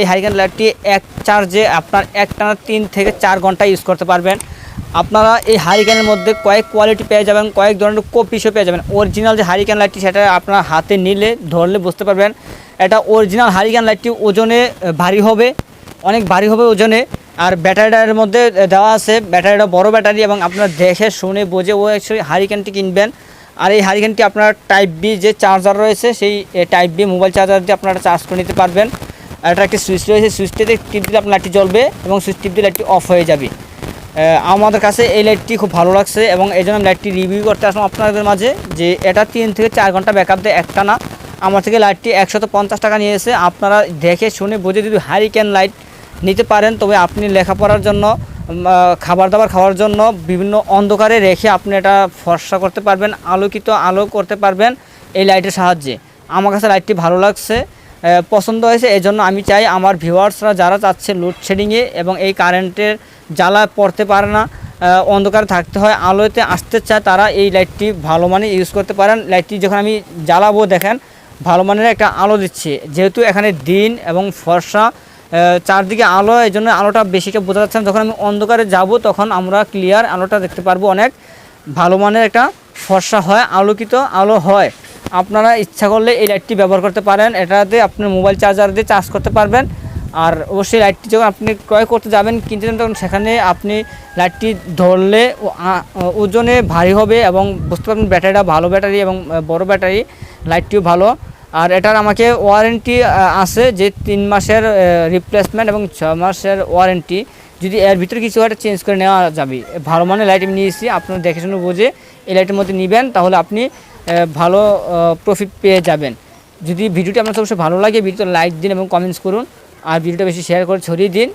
এই হারিকেন লাইটটি এক চার্জে আপনার এক টানা তিন থেকে চার ঘণ্টা ইউজ করতে পারবেন। আপনারা এই হারিকেনের মধ্যে কয়েক কোয়ালিটি পেয়ে যাবেন, কয়েক ধরনের কপিসও পেয়ে যাবেন। অরিজিনাল যে হারিকেন লাইটটি সেটা আপনার হাতে নিলে, ধরলে বুঝতে পারবেন। এটা অরিজিনাল হারিকেন লাইটটি ওজনে ভারী হবে, অনেক ভারী হবে ওজনে। আর ব্যাটারিটার মধ্যে দেওয়া আছে ব্যাটারিটা বড় ব্যাটারি এবং আপনারা দেখে শুনে বোঝে ও হারিকেনটি কিনবেন। আর এই হারিকেনটি আপনার টাইপ বি যে চার্জার রয়েছে, সেই টাইপ বি মোবাইল চার্জার দিয়ে আপনারা চার্জ করে নিতে পারবেন। একটা একটি সুইচ রয়েছে। সুইচটিতে টিপ দিলে আপনার লাইটটি জ্বলবে এবং সুইচ টিপ দিলে লাইটটি অফ হয়ে যাবে। আমাদের কাছে এই লাইটটি খুব ভালো লাগছে এবং এই জন্য লাইটটি রিভিউ করতে আসলাম আপনাদের মাঝে যে এটা তিন থেকে চার ঘণ্টা ব্যাকআপ দেয় একটা না। আমার থেকে লাইটটি একশত পঞ্চাশ টাকা নিয়েছে। আপনারা দেখে শুনে বুঝে যদি হারিকেন লাইট নিতে পারেন, তবে আপনি লেখাপড়ার জন্য খাবার দাবার খাওয়ার জন্য বিভিন্ন অন্ধকারে রেখে আপনি এটা ফর্সা করতে পারবেন, আলোকিত আলো করতে পারবেন এই লাইটের সাহায্যে। আমার কাছে লাইটটি ভালো লাগছে। পছন্দ হয়েছে। এই জন্য আমি চাই আমার ভিউয়ার্সরা যারা চাচ্ছে লোডশেডিংয়ে এবং এই কারেন্টের জ্বালা পড়তে পারে না অন্ধকারে থাকতে হয়, আলোতে আসতে চায়, তারা এই লাইটটি ভালো মানে ইউজ করতে পারেন। লাইটটি যখন আমি জ্বালাবো, দেখেন, ভালো মানের একটা আলো দিচ্ছে। যেহেতু এখানে দিন এবং ফর্সা চারদিকে আলো এই জন্য আলোটা বেশিটা বোঝা যাচ্ছে না। যখন আমি অন্ধকারে যাব, তখন আমরা ক্লিয়ার আলোটা দেখতে পারব অনেক। ভালো মানের একটা ফর্সা হয়, আলোকিত আলো হয়। আপনারা ইচ্ছা করলে এই লাইটটি ব্যবহার করতে পারেন। এটাতে আপনার মোবাইল চার্জার দিয়ে চার্জ করতে পারবেন। আর অবশ্যই লাইটটি যখন আপনি ক্রয় করতে যাবেন কিনতে যাবেন তখন সেখানে আপনি লাইটটি ধরলে ওজনে ভারী হবে এবং বুঝতে পারবেন ব্যাটারিটা ভালো ব্যাটারি এবং বড় ব্যাটারি, লাইটটিও ভালো। আর এটার আমাকে ওয়ারেন্টি আছে যে তিন মাসের রিপ্লেসমেন্ট এবং ছ মাসের ওয়ারেন্টি। যদি এর ভিতরে কিছু একটা চেঞ্জ করে নেওয়া যাবে। ভালো মানের লাইট আমি নিয়েছি, আপনারা দেখে শুনে বুঝে এই লাইটের মধ্যে নেবেন। তাহলে আপনি ভালো প্রফিট পেয়ে যাবেন। যদি ভিডিওটি আপনার অবশ্যই ভালো লাগে, ভিডিওতে লাইক দিন এবং কমেন্টস করুন। আর ভিডিওটা বেশি শেয়ার করে ছড়িয়ে দিন।